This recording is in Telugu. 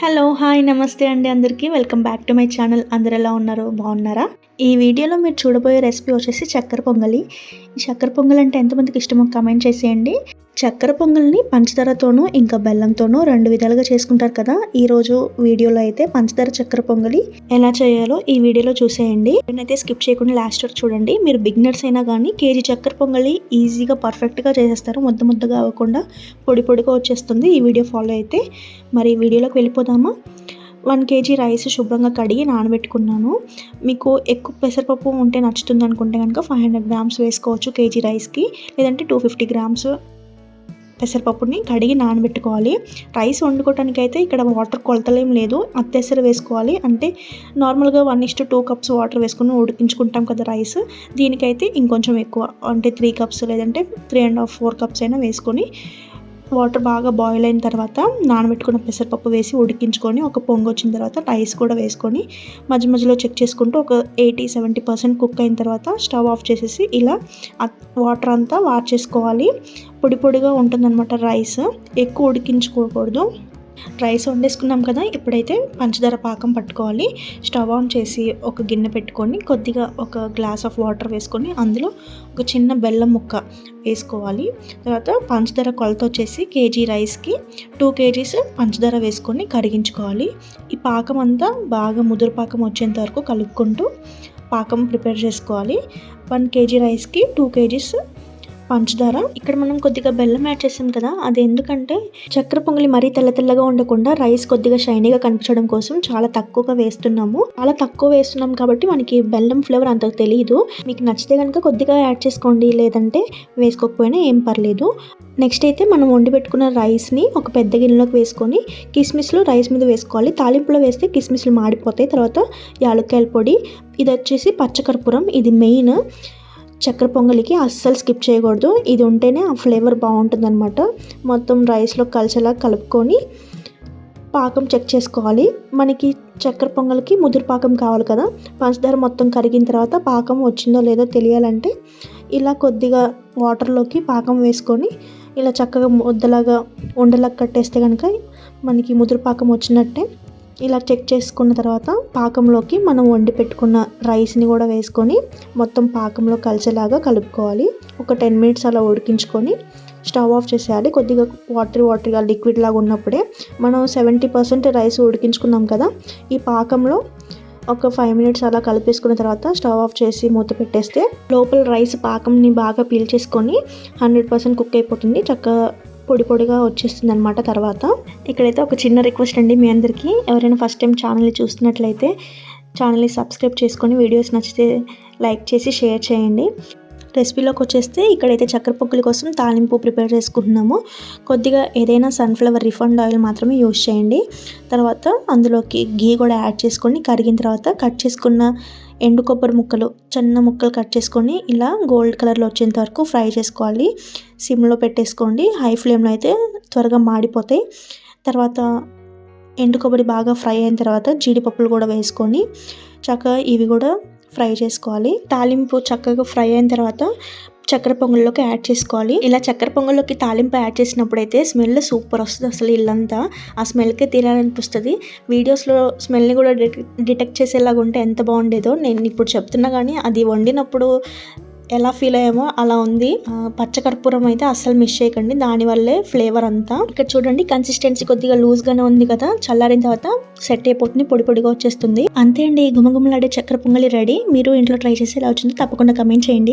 హలో హాయ్ నమస్తే అండి అందరికీ. Welcome back to my channel అందరు ఎలా ఉన్నారు? బాగున్నారా? ఈ వీడియోలో మీరు చూడబోయే రెసిపీ వచ్చేసి చక్కెర పొంగలి. ఈ చక్కెర పొంగల్ అంటే ఎంతమందికి ఇష్టమో కమెంట్ చేసేయండి. చక్కెర పొంగల్ని పంచదారతోనూ ఇంకా బెల్లంతోనూ రెండు విధాలుగా చేసుకుంటారు కదా. ఈ రోజు వీడియోలో అయితే పంచదార చక్కెర పొంగలి ఎలా చేయాలో ఈ వీడియోలో చూసేయండి. నేనైతే స్కిప్ చేయకుండా లాస్ట్ వరకు చూడండి. మీరు బిగినర్స్ అయినా కానీ కేజీ చక్కెర పొంగలి ఈజీగా పర్ఫెక్ట్గా చేసేస్తారు. ముద్ద ముద్దగా అవ్వకుండా పొడి పొడిగా వచ్చేస్తుంది. ఈ వీడియో ఫాలో అయితే మరి వీడియోలోకి వెళ్ళిపోదామా? వన్ కేజీ రైస్ శుభ్రంగా కడిగి నానబెట్టుకున్నాను. మీకు ఎక్కువ పెసరపప్పు ఉంటే నచ్చుతుంది అనుకుంటే కనుక ఫైవ్ హండ్రెడ్ గ్రామ్స్ వేసుకోవచ్చు కేజీ రైస్కి. లేదంటే టూ ఫిఫ్టీ గ్రామ్స్ పెసరపప్పుని కడిగి నానబెట్టుకోవాలి. రైస్ వండుకోవడానికి అయితే ఇక్కడ వాటర్ కొలతలేం లేదు. అత్తెసరు వేసుకోవాలి. అంటే నార్మల్గా one is to two cups water వేసుకుని ఉడికించుకుంటాం కదా రైస్. దీనికైతే ఇంకొంచెం ఎక్కువ. అంటే త్రీ కప్స్ లేదంటే three and half four cups అయినా వేసుకొని వాటర్ బాగా బాయిల్ అయిన తర్వాత నానబెట్టుకున్న పెసరపప్పు వేసి ఉడికించుకొని ఒక పొంగు వచ్చిన తర్వాత రైస్ కూడా వేసుకొని మధ్య మధ్యలో చెక్ చేసుకుంటూ ఒక ఎయిటీ సెవెంటీ పర్సెంట్ కుక్ అయిన తర్వాత స్టవ్ ఆఫ్ చేసేసి ఇలా వాటర్ అంతా వార్చేసుకోవాలి. పొడి పొడిగా ఉంటుందన్నమాట రైస్. ఎక్కువ ఉడికించుకోకూడదు. రైస్ వండేసుకున్నాం కదా ఇప్పుడైతే పంచదార పాకం పట్టుకోవాలి. స్టవ్ ఆన్ చేసి ఒక గిన్నె పెట్టుకొని కొద్దిగా ఒక గ్లాస్ ఆఫ్ వాటర్ వేసుకొని అందులో ఒక చిన్న బెల్లం ముక్క వేసుకోవాలి. తర్వాత పంచదార కొలత వచ్చేసి కేజీ రైస్కి టూ కేజీస్ పంచదార వేసుకొని కరిగించుకోవాలి ఈ పాకం అంతా బాగా ముదురు పాకం వచ్చేంత వరకు కలుపుకుంటూ పాకం ప్రిపేర్ చేసుకోవాలి. వన్ కేజీ రైస్కి టూ కేజీస్ పంచదార. ఇక్కడ మనం కొద్దిగా బెల్లం యాడ్ చేసాం కదా అది ఎందుకంటే చక్కెర పొంగలి మరీ తెల్ల తెల్లగా ఉండకుండా రైస్ కొద్దిగా షైనీగా కనిపించడం కోసం చాలా తక్కువగా వేస్తున్నాము. చాలా తక్కువ వేస్తున్నాం కాబట్టి మనకి బెల్లం ఫ్లేవర్ అంత తెలియదు మీకు నచ్చితే కనుక కొద్దిగా యాడ్ చేసుకోండి లేదంటే వేసుకోకపోయినా ఏం పర్లేదు. నెక్స్ట్ అయితే మనం వండి పెట్టుకున్న రైస్ని ఒక పెద్ద గిన్నెలోకి వేసుకొని కిస్మిస్లు రైస్ మీద వేసుకోవాలి. తాలింపులో వేస్తే కిస్మిస్లు మాడిపోతాయి. తర్వాత యాలక్కాయల పొడి ఇది వచ్చేసి పచ్చకర్పూరం ఇది మెయిన్ చక్కెర పొంగలికి అస్సలు స్కిప్ చేయకూడదు. ఇది ఉంటేనే ఆ ఫ్లేవర్ బాగుంటుందన్నమాట. మొత్తం రైస్లో కలిసేలా కలుపుకొని పాకం చెక్ చేసుకోవాలి. మనకి చక్కెర పొంగల్కి ముదురు పాకం కావాలి కదా. పంచదార మొత్తం కరిగిన తర్వాత పాకం వచ్చిందో లేదో తెలియాలంటే ఇలా కొద్దిగా వాటర్లోకి పాకం వేసుకొని ఇలా చక్కగా ముద్దలాగా ఉండలాగా కట్టేస్తే కనుక మనకి ముదురు పాకం వచ్చినట్టే. ఇలా చెక్ చేసుకున్న తర్వాత పాకంలోకి మనం వండి పెట్టుకున్న రైస్ని కూడా వేసుకొని మొత్తం పాకంలో కలిసేలాగా కలుపుకోవాలి. ఒక టెన్ మినిట్స్ అలా ఉడికించుకొని స్టవ్ ఆఫ్ చేసేయాలి. కొద్దిగా వాటర్ వాటర్గా లిక్విడ్ లాగా ఉన్నప్పుడే మనం సెవెంటీ పర్సెంట్ రైస్ ఉడికించుకున్నాం కదా ఈ పాకంలో ఒక ఫైవ్ మినిట్స్ అలా కలిపేసుకున్న తర్వాత స్టవ్ ఆఫ్ చేసి మూత పెట్టేస్తే లోపల రైస్ పాకంని బాగా పీల్చేసుకొని హండ్రెడ్ పర్సెంట్ కుక్ అయిపోతుంది. చక్కగా పొడి పొడిగా వచ్చేస్తుంది అనమాట తర్వాత. ఇక్కడైతే ఒక చిన్న రిక్వెస్ట్ అండి మీ అందరికీ. ఎవరైనా ఫస్ట్ టైం ఛానల్ని చూస్తున్నట్లయితే ఛానల్ని సబ్స్క్రైబ్ చేసుకొని వీడియోస్ నచ్చితే లైక్ చేసి షేర్ చేయండి. రెసిపీలోకి వచ్చేస్తే ఇక్కడైతే చక్కెర పొక్కుల కోసం తాలింపు ప్రిపేర్ చేసుకుంటున్నాము. కొద్దిగా ఏదైనా సన్ఫ్లవర్ రిఫండ్ ఆయిల్ మాత్రమే యూజ్ చేయండి. తర్వాత అందులోకి గీ కూడా యాడ్ చేసుకొని కరిగిన తర్వాత కట్ చేసుకున్న ఎండు కొబ్బరి ముక్కలు చిన్న ముక్కలు కట్ చేసుకొని ఇలా గోల్డ్ కలర్లో వచ్చేంత వరకు ఫ్రై చేసుకోవాలి. సిమ్లో పెట్టేసుకోండి. హై ఫ్లేమ్లో అయితే త్వరగా మాడిపోతాయి తర్వాత ఎండు కొబ్బరి బాగా ఫ్రై అయిన తర్వాత జీడిపప్పులు కూడా వేసుకొని చక్కగా ఇవి కూడా ఫ్రై చేసుకోవాలి. తాలింపు చక్కగా ఫ్రై అయిన తర్వాత చక్కెర పొంగల్లోకి యాడ్ చేసుకోవాలి. ఇలా చక్కెర పొంగల్లోకి తాలింపు యాడ్ చేసినప్పుడు అయితే స్మెల్ సూపర్ వస్తుంది అసలు ఇల్లంతా. ఆ స్మెల్కే తీరాలనిపిస్తుంది. వీడియోస్లో స్మెల్ని కూడా డిటెక్ట్ చేసేలాగా ఉంటే ఎంత బాగుండేదో నేను ఇప్పుడు చెప్తున్నా కానీ అది వండినప్పుడు ఎలా ఫీల్ అయ్యామో అలా ఉంది. పచ్చకర్పూరం అయితే అస్సలు మిస్ చేయకండి. దానివల్లే ఫ్లేవర్ అంతా. ఇక్కడ చూడండి కన్సిస్టెన్సీ కొద్దిగా లూజ్ గానే ఉంది కదా. చల్లారిన తర్వాత సెట్ అయిపోతుంది పొడి పొడిగా వచ్చేస్తుంది. అంతే అండి గుమగుమలాడే చక్కెర పొంగలి రెడీ. మీరు ఇంట్లో ట్రై చేసి ఎలా వచ్చిందో తప్పకుండా కమెంట్ చేయండి.